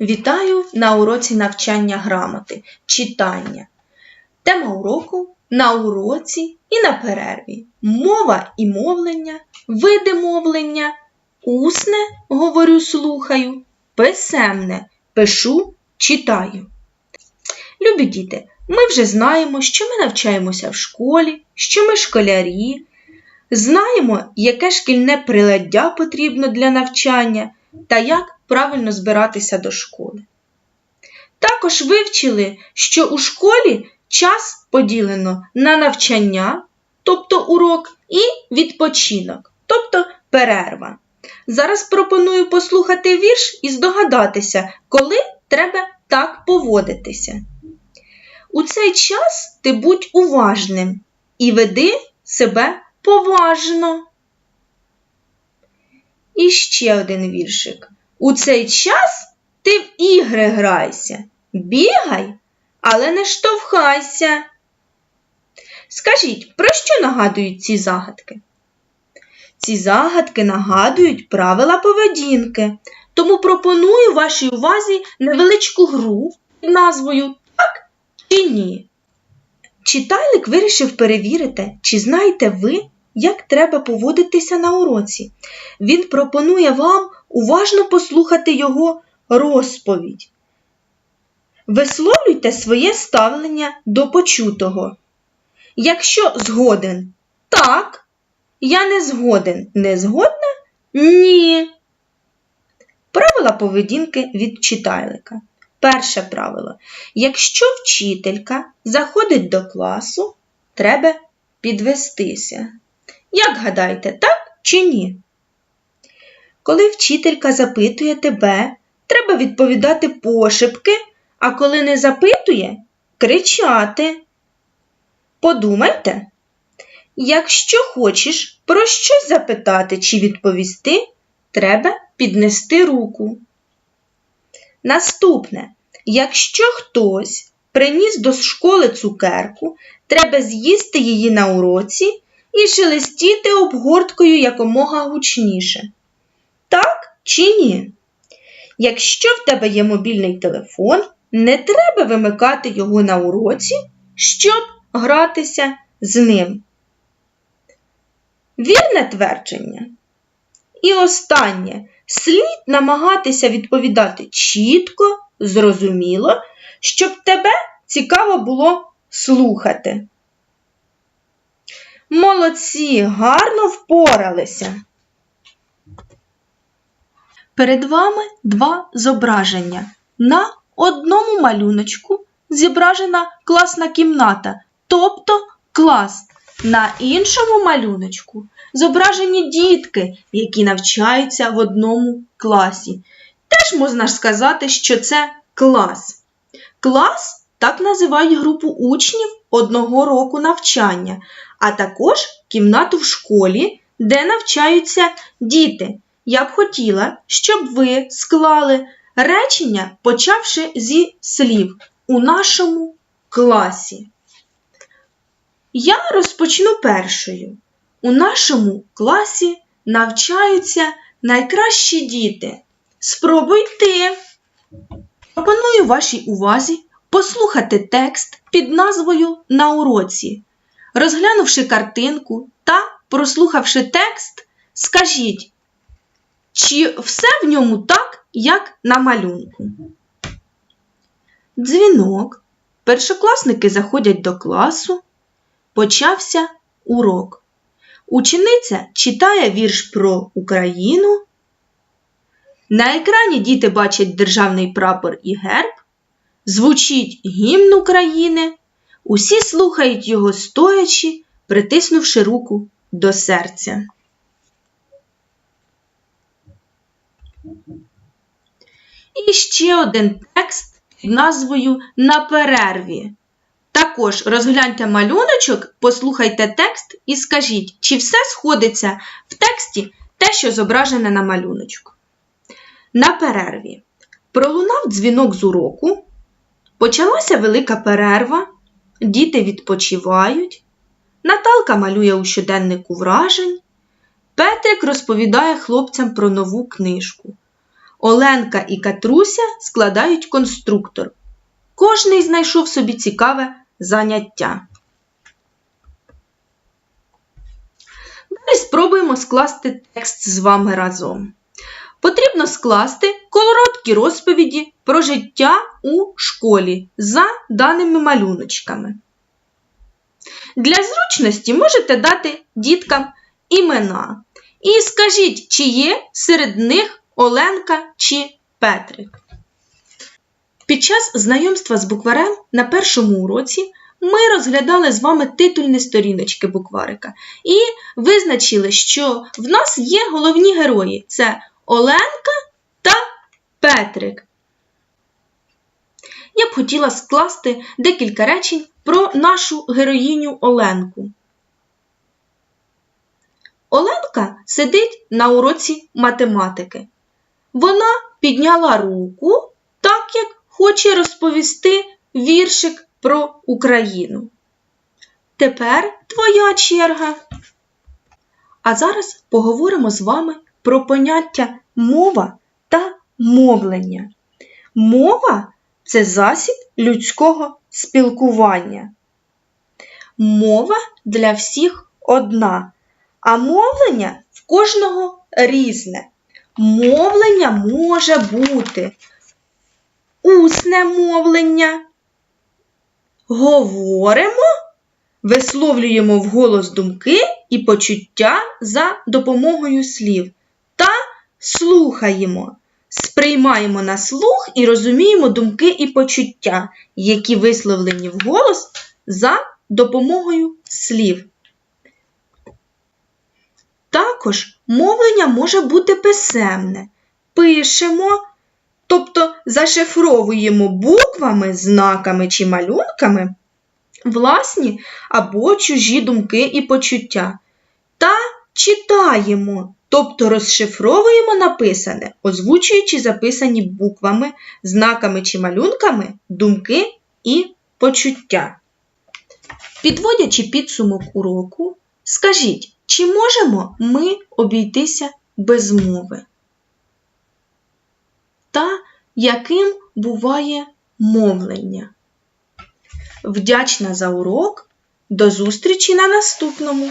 Вітаю на уроці навчання грамоти, читання. Тема уроку на уроці і на перерві. Мова і мовлення, види мовлення, усне говорю, слухаю, писемне пишу, читаю. Любі діти, ми вже знаємо, що ми навчаємося в школі, що ми школярі, знаємо, яке шкільне приладдя потрібно для навчання та як правильно збиратися до школи. Також вивчили, що у школі час поділено на навчання, тобто урок, і відпочинок, тобто перерва. Зараз пропоную послухати вірш і здогадатися, коли треба так поводитися. У цей час ти будь уважним і веди себе поважно. І ще один віршик. У цей час ти в ігри грайся, бігай, але не штовхайся. Скажіть, про що нагадують ці загадки? Ці загадки нагадують правила поведінки, тому пропоную вашій увазі невеличку гру під назвою Так чи ні. Читайлик вирішив перевірити, чи знаєте ви, як треба поводитися на уроці. Він пропонує вам уважно послухати його розповідь. Висловлюйте своє ставлення до почутого. Якщо згоден так, я не згоден. Не згодна? Ні. Правила поведінки від читайлика. Перше правило. Якщо вчителька заходить до класу, треба підвестися. Як гадаєте, так чи ні? Коли вчителька запитує тебе, треба відповідати пошепки, а коли не запитує, кричати. Подумайте, якщо хочеш про щось запитати чи відповісти, треба піднести руку. Наступне, якщо хтось приніс до школи цукерку, треба з'їсти її на уроці і шелестіти обгорткою якомога гучніше. Так чи ні? Якщо в тебе є мобільний телефон, не треба вимикати його на уроці, щоб гратися з ним. Вірне твердження. І останнє слід намагатися відповідати чітко, зрозуміло, щоб тебе цікаво було слухати. Молодці, гарно впоралися. Перед вами два зображення. На одному малюночку зображена класна кімната, тобто клас. На іншому малюночку зображені дітки, які навчаються в одному класі. Теж можна сказати, що це клас. Клас так називають групу учнів одного року навчання, а також кімнату в школі, де навчаються діти. Я б хотіла, щоб ви склали речення, почавши зі слів у нашому класі. Я розпочну першою. У нашому класі навчаються найкращі діти. Спробуй ти. Пропоную вашій увазі послухати текст під назвою На уроці. Розглянувши картинку та прослухавши текст, скажіть, чи все в ньому так, як на малюнку. Дзвінок. Першокласники заходять до класу. Почався урок. Учениця читає вірш про Україну. На екрані діти бачать державний прапор і герб. Звучить гімн України. Усі слухають його стоячи, притиснувши руку до серця. І ще один текст під назвою На перерві. Також розгляньте малюночок, послухайте текст і скажіть, чи все сходиться в тексті те, що зображене на малюночку. На перерві. Пролунав дзвінок з уроку. Почалася велика перерва. Діти відпочивають. Наталка малює у щоденнику вражень. Петрик розповідає хлопцям про нову книжку. Оленка і Катруся складають конструктор. Кожний знайшов собі цікаве заняття. Далі спробуємо скласти текст з вами разом. Потрібно скласти короткі розповіді про життя у школі за даними малюночками. Для зручності можете дати діткам імена. І скажіть, чи є серед них Оленка чи Петрик. Під час знайомства з букварем на першому уроці ми розглядали з вами титульні сторіночки букварика і визначили, що в нас є головні герої це Оленка та Петрик. Я б хотіла скласти декілька речень про нашу героїню Оленку. Оленка сидить на уроці математики. Вона підняла руку, так як хоче розповісти віршик про Україну. Тепер твоя черга. А зараз поговоримо з вами про поняття мова та мовлення. Мова це засіб людського спілкування. Мова для всіх одна, а мовлення в кожного різне. Мовлення може бути усне мовлення. Говоримо, висловлюємо вголос думки і почуття за допомогою слів та слухаємо, сприймаємо на слух і розуміємо думки і почуття, які висловлені вголос за допомогою слів. Також мовлення може бути писемне. Пишемо, тобто зашифровуємо буквами, знаками чи малюнками власні або чужі думки і почуття. Та читаємо, тобто розшифровуємо написане, озвучуючи записані буквами, знаками чи малюнками думки і почуття. Підводячи підсумок уроку, скажіть, чи можемо ми обійтися без мови? Та яким буває мовлення? Вдячна за урок. До зустрічі на наступному!